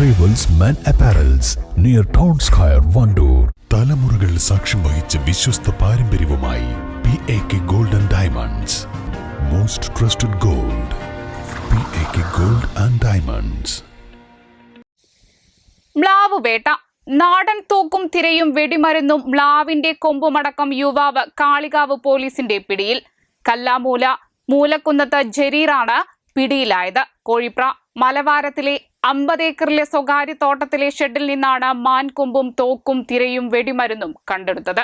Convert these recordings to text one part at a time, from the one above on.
Arrivals men apparels near town square Wandoor തലമുറകൾ സാക്ഷ്യം വഹിച്ച വിശ്വസ്ത പാരമ്പര്യവുമായി P A K golden diamonds most trusted gold P A K gold and diamonds മ്ലാവ് വേട്ട. നാടൻ തൂക്കും തിരയും വെടിമരുന്നും മ്ലാവിന്റെ കൊമ്പുമടക്കം യുവാവ് കാളികാവ് പോലീസിന്റെ പിടിയിൽ. കല്ലാമൂല മൂലക്കുന്നത്ത് ജരീറാണ് പിടിയിലായത്. കോഴിപ്ര മലവാരത്തിലെ അമ്പത് ഏക്കറിലെ സ്വകാര്യ തോട്ടത്തിലെ ഷെഡിൽ നിന്നാണ് മാൻകൊമ്പും തോക്കും തിരയും വെടിമരുന്നും കണ്ടെടുത്തത്.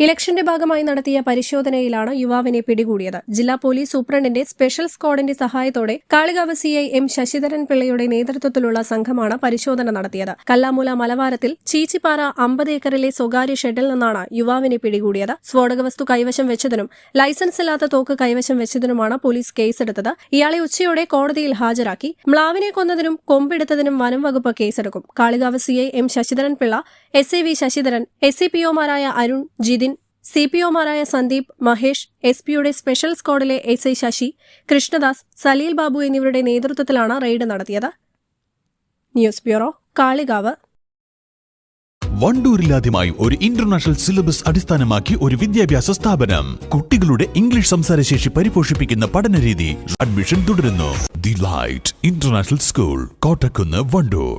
ഇലക്ഷന്റെ ഭാഗമായി നടത്തിയ പരിശോധനയിലാണ് യുവാവിനെ പിടികൂടിയത്. ജില്ലാ പോലീസ് സൂപ്രണ്ടിന്റെ സ്പെഷ്യൽ സ്ക്വാഡിന്റെ സഹായത്തോടെ Kalikavu C I M Sasidharan പിള്ളയുടെ നേതൃത്വത്തിലുള്ള സംഘമാണ് പരിശോധന നടത്തിയത്. കല്ലാമൂല മലവാരത്തിൽ ചീച്ചിപ്പാറ അമ്പത് ഏക്കറിലെ സ്വകാര്യ ഷെഡിൽ നിന്നാണ് യുവാവിനെ പിടികൂടിയത്. സ്ഫോടക വസ്തു കൈവശം വെച്ചതിനും ലൈസൻസ് ഇല്ലാത്ത തോക്ക് കൈവശം വെച്ചതിനുമാണ് പോലീസ് കേസെടുത്തത്. ഇയാളെ ഉച്ചയോടെ കോടതിയിൽ ഹാജരാക്കി. മ്ലാവിനെ കൊന്നതിനും കൊമ്പെടുത്തതിനും വനം വകുപ്പ് കേസെടുക്കും. Kalikavu C I M Sasidharan Pillai S A V Sasidharan S C P ഒമാരായ Arun Jithin C P ഒമാരായ സന്ദീപ് മഹേഷ് എസ് പിയുടെ സ്പെഷ്യൽ സ്ക്വാഡിലെ എസ് ഐ ശശി കൃഷ്ണദാസ് സലീൽ ബാബു എന്നിവരുടെ നേതൃത്വത്തിലാണ് റെയ്ഡ് നടത്തിയത്. News bureau Kalikavu. വണ്ടൂരിലാദ്യമായി ഒരു ഇന്റർനാഷണൽ സിലബസ് അടിസ്ഥാനമാക്കി ഒരു വിദ്യാഭ്യാസ സ്ഥാപനം. കുട്ടികളുടെ ഇംഗ്ലീഷ് സംസാരശേഷി പരിപോഷിപ്പിക്കുന്ന പഠനരീതി അഡ്മിഷൻ തുടരുന്നു. The light international school Kottakkunnu Wandoor.